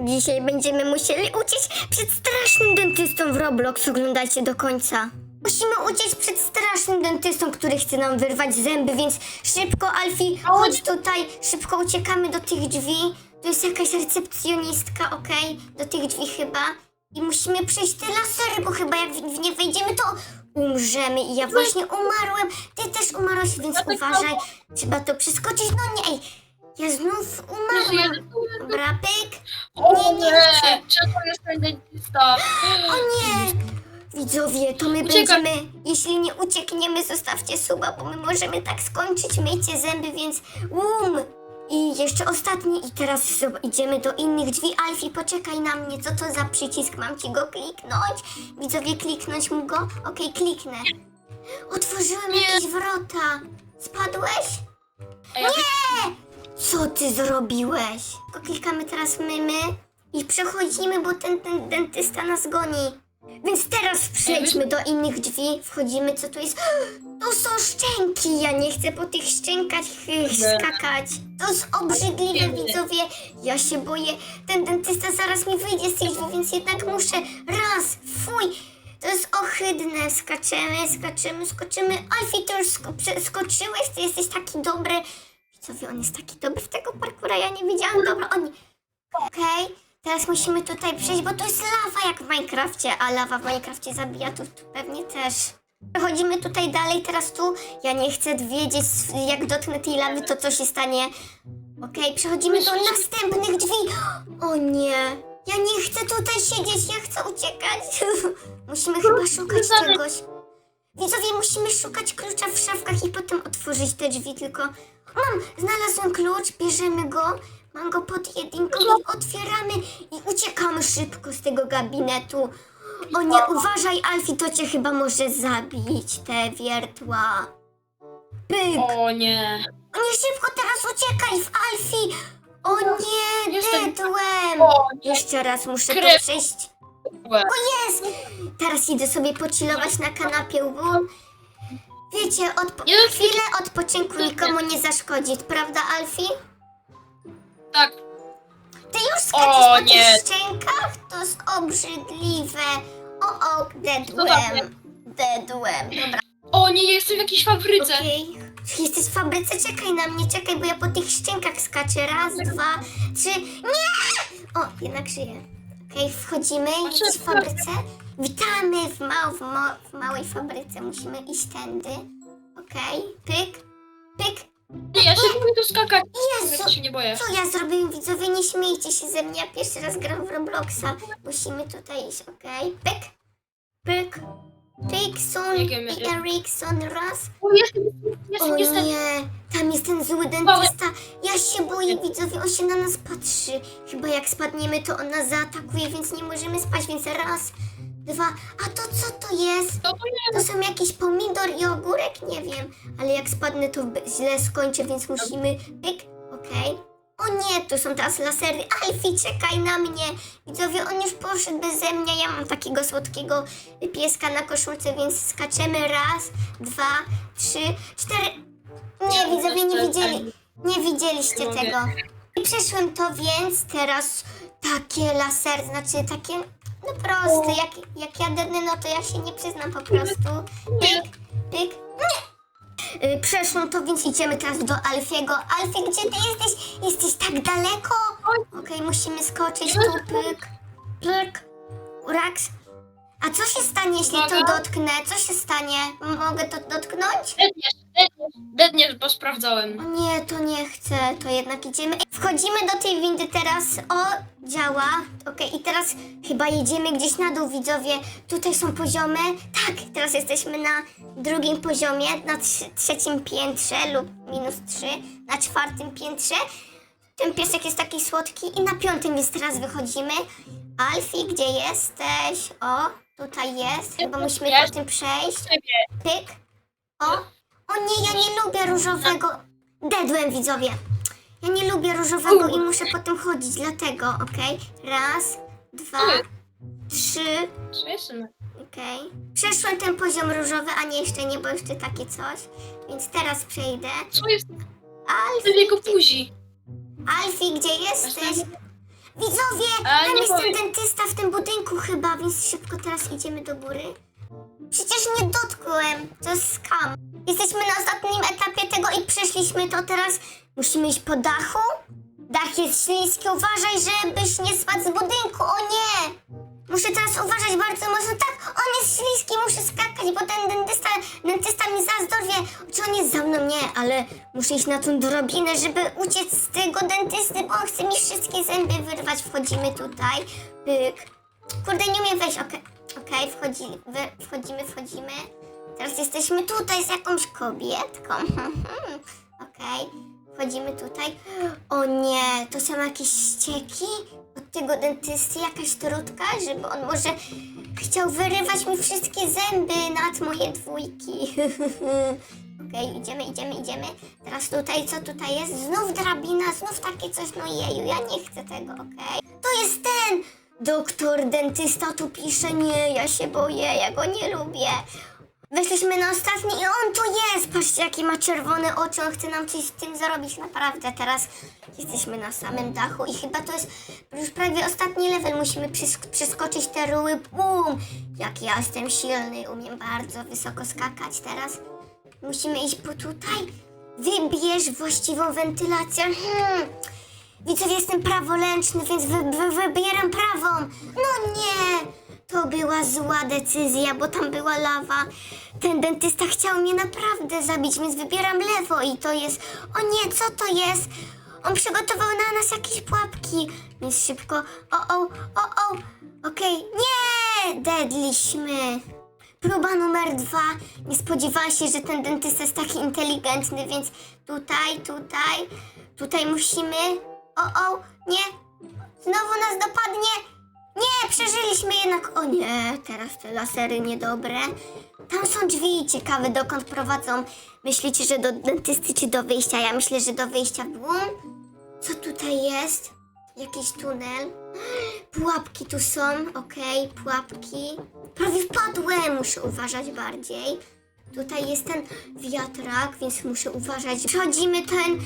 Dzisiaj będziemy musieli uciec przed strasznym dentystą w Roblox. Oglądajcie do końca. Musimy uciec przed strasznym dentystą, który chce nam wyrwać zęby, więc szybko, Alfie, chodź tutaj. Szybko uciekamy do tych drzwi. Tu jest jakaś recepcjonistka, okej? Do tych drzwi chyba. I musimy przejść te lasery, bo chyba jak w w nie wejdziemy, to umrzemy. I ja właśnie umarłem. Ty też umarłeś, więc uważaj. Trzeba to przeskoczyć. No nie, ej, ja znów umarłem. Dobra, pyk. O Nie, nie nie! chcę. Jest ten dentista? O nie! Widzowie, to my Uciekaj. będziemy, jeśli nie uciekniemy, zostawcie suba, bo my możemy tak skończyć, myjcie zęby, więc um! I jeszcze ostatni i teraz zob- idziemy do innych drzwi. Alfie, poczekaj na mnie, co to za przycisk? Mam ci go kliknąć? Widzowie, kliknąć mu go? Okej, kliknę. Otworzyłem Nie. jakieś wrota. Spadłeś? Ej, ja Co ty zrobiłeś? Tylko klikamy teraz mymy i przechodzimy, bo ten, ten dentysta nas goni. Więc teraz przejdźmy do innych drzwi, wchodzimy, co tu jest? To są szczęki, ja nie chcę po tych szczękach y, skakać. To jest obrzydliwe, widzowie. Ja się boję, ten dentysta zaraz mi wyjdzie z tej drzwi, więc jednak muszę. Raz, fuj. To jest ohydne. Skaczemy, skaczemy, skoczymy. Alfie, ty już sko- przeskoczyłeś, ty jesteś taki dobry. Widzowie, on jest taki dobry w tego parkura, ja nie wiedziałam. Dobra, on... Okej, teraz musimy tutaj przejść, bo to jest lawa jak w Minecrafcie, a lawa w Minecrafcie zabija, to tu pewnie też. Przechodzimy tutaj dalej, teraz tu. Ja nie chcę wiedzieć, jak dotknę tej lawy, to co się stanie. Okej, przechodzimy do następnych drzwi. O nie, ja nie chcę tutaj siedzieć, ja chcę uciekać. Musimy chyba szukać czegoś. Widzowie, musimy szukać klucza w szafkach i potem otworzyć te drzwi, tylko... Mam, znalazłem klucz, bierzemy go, mam go pod jedynką i otwieramy i uciekamy szybko z tego gabinetu. O nie, uważaj, Alfie, to cię chyba może zabić, te wiertła. Pyk! O nie. O nie, szybko teraz uciekaj w Alfie! O nie, Jestem- dedłem! O nie. Jeszcze raz muszę to Krew. przejść. Łe. Jest! Teraz idę sobie pocilować na kanapie łbu. Wiecie, odpo- chwilę odpoczynku nikomu nie zaszkodzi, prawda, Alfie? Tak. Ty już O, skaczesz po nie. tych szczękach? To jest obrzydliwe. O, o, dedłem. Dedłem. Dobra, O nie, ja jestem w jakiejś fabryce. okej. Jesteś w fabryce? Czekaj na mnie, czekaj, bo ja po tych szczękach skaczę. Raz, dwa, trzy. Nie! O, jednak żyję. Okej, wchodzimy. Jesteś w fabryce? Witamy w, mał, w, w małej fabryce. Musimy iść tędy. Okej, pyk, pyk. Nie, ja się lubię tu skakać. Jezu, Ja się nie boję. Co ja zrobiłem, widzowie? Nie śmiejcie się ze mnie, ja pierwszy raz gram w Robloxa. Musimy tutaj iść, okej? Pyk, pyk, Pixon my- i Erikson, raz. O, jestem, jestem, O jestem. nie, tam jest ten zły dentysta. Ja się boję, widzowie, on się na nas patrzy. Chyba jak spadniemy, to on nas zaatakuje, więc nie możemy spać, więc raz, dwa. A to co to jest? To to. To są jakiś pomidor i ogórek? Nie wiem, ale jak spadnę, to b- źle skończę, więc musimy. Pyk, okej. O nie, tu są teraz lasery. Alfie, czekaj na mnie. Widzowie, on już poszedł beze mnie. Ja mam takiego słodkiego pieska na koszulce, więc skaczemy. Raz, dwa, trzy, cztery. Nie, widzowie, nie widzieli. Nie widzieliście Nie mogę. tego. I przeszłem to, więc teraz takie lasery, znaczy takie no proste, jak, jak ja dednę, no to ja się nie przyznam po prostu. Pyk, pyk, nie! Y, Przeszłam to, więc idziemy teraz do Alfiego. Alfie, gdzie ty jesteś? Jesteś tak daleko? Okej, musimy skoczyć tu, pyk, pyk, Urax. A co się stanie, jeśli to dotknę? Co się stanie? Mogę to dotknąć? Dedniesz, dedniesz, dedniesz, bo sprawdzałem. O nie, to nie chcę, to jednak idziemy. Wchodzimy do tej windy teraz. O, działa. Okej, i teraz chyba jedziemy gdzieś na dół, widzowie. Tutaj są poziomy. Tak, teraz jesteśmy na drugim poziomie, na trz- trzecim piętrze lub minus trzy, na czwartym piętrze. Ten piesek jest taki słodki i na piątym więc teraz wychodzimy. Alfie, gdzie jesteś? O, tutaj jest. Chyba musimy po tym przejść. Pyk. O! O nie, ja nie lubię różowego. Dedłem, widzowie. Ja nie lubię różowego i muszę potem chodzić, dlatego, okej? Raz, dwa, trzy, jestem? okej. Przeszłem ten poziom różowy, a nie jeszcze nie, bo jeszcze takie coś. Więc teraz przejdę. Co jest? Alfie, Tylko buzi. Alfie, gdzie jesteś? Widzowie, A, tam nie jest ten powiem. dentysta w tym budynku chyba, więc szybko teraz idziemy do góry. Przecież nie dotknąłem, to jest skam. Jesteśmy na ostatnim etapie tego i przeszliśmy to teraz. Musimy iść po dachu? Dach jest śliski, uważaj, żebyś nie spadł z budynku, o nie! Muszę teraz uważać bardzo mocno. Tak, on jest śliski, muszę skakać, bo ten dentysta, dentysta mi zaraz dorwie. Czy on jest za mną? Nie, ale muszę iść na tą drobinę, żeby uciec z tego dentysty, bo on chce mi wszystkie zęby wyrwać. Wchodzimy tutaj. Pyk. Kurde, nie umiem wejść. Okej, okej, wchodzi, wy, wchodzimy, wchodzimy. Teraz jesteśmy tutaj z jakąś kobietką. Okej, wchodzimy tutaj. O nie, to są jakieś ścieki od tego dentysty, jakaś trudka, żeby on może chciał wyrywać mi wszystkie zęby nad moje dwójki. Okej, idziemy, idziemy, idziemy. Teraz tutaj, co tutaj jest? Znów drabina, znów takie coś, no jeju, ja nie chcę tego, okej? To jest ten! Doktor dentysta tu pisze, nie, ja się boję, ja go nie lubię. Weszliśmy na ostatni i on tu jest! Patrzcie, jakie ma czerwone oczy, on chce nam coś z tym zrobić, naprawdę. Teraz jesteśmy na samym dachu i chyba to jest już prawie ostatni level. Musimy przeskoczyć te ruły. Bum! Jak ja jestem silny, umiem bardzo wysoko skakać teraz. Musimy iść po tutaj. Wybierz właściwą wentylację. Hmm. Widzowie, jestem praworęczny, więc wy, wy, wybieram prawą. No nie! To była zła decyzja, bo tam była lawa. Ten dentysta chciał mnie naprawdę zabić, więc wybieram lewo i to jest... O nie, co to jest? On przygotował na nas jakieś pułapki. Więc szybko... O, o, o, o! Okej, nie! Dedliśmy. Próba numer dwa. Nie spodziewałam się, że ten dentysta jest taki inteligentny, więc tutaj, tutaj, tutaj musimy. O, o, nie! Znowu nas dopadnie! Nie, przeżyliśmy jednak. O nie, teraz te lasery niedobre. Tam są drzwi, ciekawe dokąd prowadzą. Myślicie, że do dentysty czy do wyjścia? Ja myślę, że do wyjścia. Bum. Co tutaj jest? Jakiś tunel. Pułapki tu są, okej, pułapki. Prawie wpadłem, muszę uważać bardziej. Tutaj jest ten wiatrak, więc muszę uważać. Przechodzimy ten,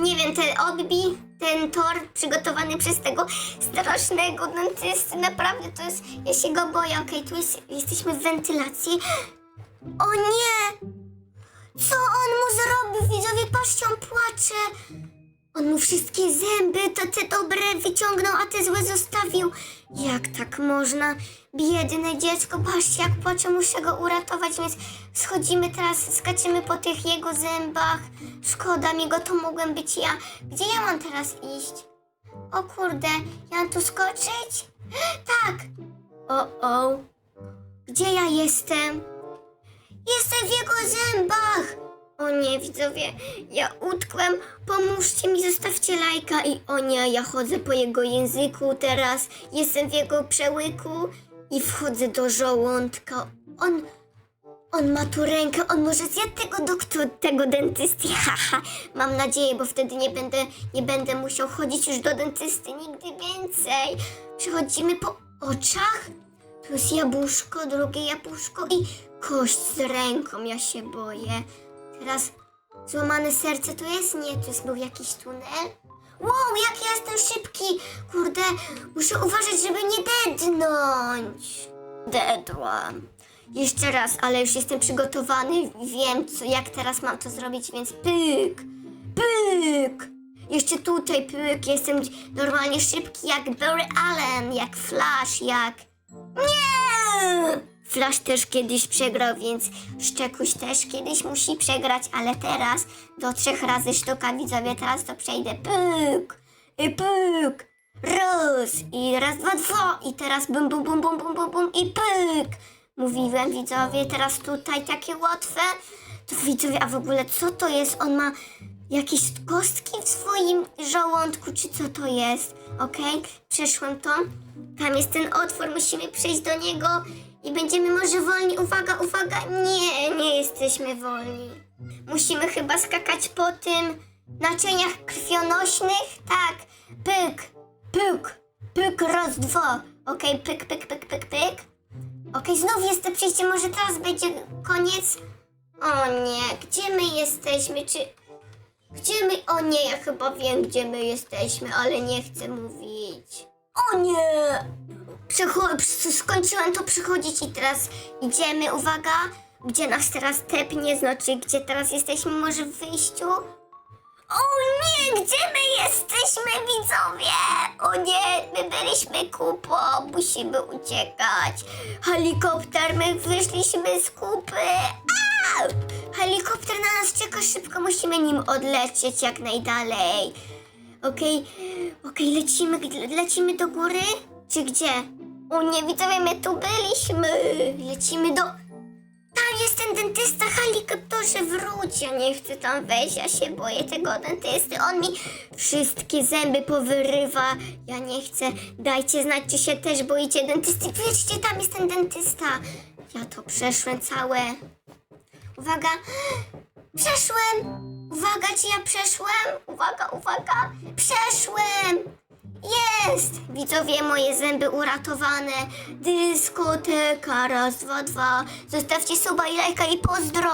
nie wiem, ten odbi, ten tor przygotowany przez tego strasznego dentysty. Naprawdę to jest, ja się go boję. Okej, tu jest, jesteśmy w wentylacji. O nie! Co on mu zrobił? Widzowie, patrzcie, on płacze. On mu wszystkie zęby, to te dobre wyciągnął, a te złe zostawił. Jak tak można? Biedne dziecko, patrzcie jak płacze, muszę go uratować, więc schodzimy teraz, skaczymy po tych jego zębach. Szkoda mi go, to mogłem być ja. Gdzie ja mam teraz iść? O kurde, ja mam tu skoczyć? Tak! O, o. Gdzie ja jestem? Jestem w jego zębach! O nie, widzowie, ja utkłem. Pomóżcie mi, zostawcie lajka. I o nie, ja chodzę po jego języku teraz. Jestem w jego przełyku i wchodzę do żołądka. On, on ma tu rękę, on może zjadł tego doktor, tego dentysty. Haha, mam nadzieję, bo wtedy nie będę, nie będę musiał chodzić już do dentysty nigdy więcej. Przechodzimy po oczach. Tu jest jabłuszko, drugie jabłuszko i kość z ręką. Ja się boję. Teraz złamane serce tu jest? Nie, tu jest był jakiś tunel. Wow, jak ja jestem szybki! Kurde, muszę uważać, żeby nie dednąć. Dedłam. Jeszcze raz, ale już jestem przygotowany. Wiem, co, jak teraz mam to zrobić, więc pyk, pyk. Jeszcze tutaj pyk. Jestem normalnie szybki jak Barry Allen, jak Flash, jak... Nie! Flash też kiedyś przegrał, więc Szczekuś też kiedyś musi przegrać, ale teraz do trzech razy sztuka widzowie, teraz to przejdę. Pyk! I pyk! Raz! I raz, dwa, dwa! I teraz bum, bum, bum, bum, bum, bum, bum i pyk! Mówiłem widzowie, teraz tutaj takie łatwe. To widzowie, a w ogóle co to jest? On ma jakieś kostki w swoim żołądku, czy co to jest? Okej, przeszłem to. Tam jest ten otwór, musimy przejść do niego i będziemy może wolni. Uwaga, uwaga, nie, nie jesteśmy wolni. Musimy chyba skakać po tym naczyniach krwionośnych. Tak, pyk, pyk, pyk, raz, dwa. Okej, pyk, pyk, pyk, pyk, pyk. Okej, znów jest to przejście, może teraz będzie koniec? O nie, gdzie my jesteśmy? Czy Gdzie my? O nie, ja chyba wiem, gdzie my jesteśmy, ale nie chcę mówić. O nie! Skończyłam to przechodzić i teraz idziemy, uwaga, gdzie nas teraz tepnie, znaczy gdzie teraz jesteśmy, może w wyjściu? O nie, gdzie my jesteśmy, widzowie? O nie, my byliśmy kupą, musimy uciekać. Helikopter, my wyszliśmy z kupy. A! Helikopter na nas czeka szybko, musimy nim odlecieć jak najdalej. Okej, okej, lecimy, gd- lecimy do góry? Czy gdzie? O nie, widzowie, my tu byliśmy. Lecimy do... Tam jest ten dentysta, helikopterze, wróć. Ja nie chcę tam wejść, ja się boję tego dentysty. On mi wszystkie zęby powyrywa. Ja nie chcę. Dajcie znać, czy się też boicie dentysty. Wiecie, tam jest ten dentysta. Ja to przeszłem całe. Uwaga. Przeszłem. Uwaga, czy ja przeszłem? Uwaga, uwaga. Przeszłem. Jest! Widzowie, moje zęby uratowane. Dyskoteka, raz, dwa, dwa. Zostawcie suba i lajka i pozdro.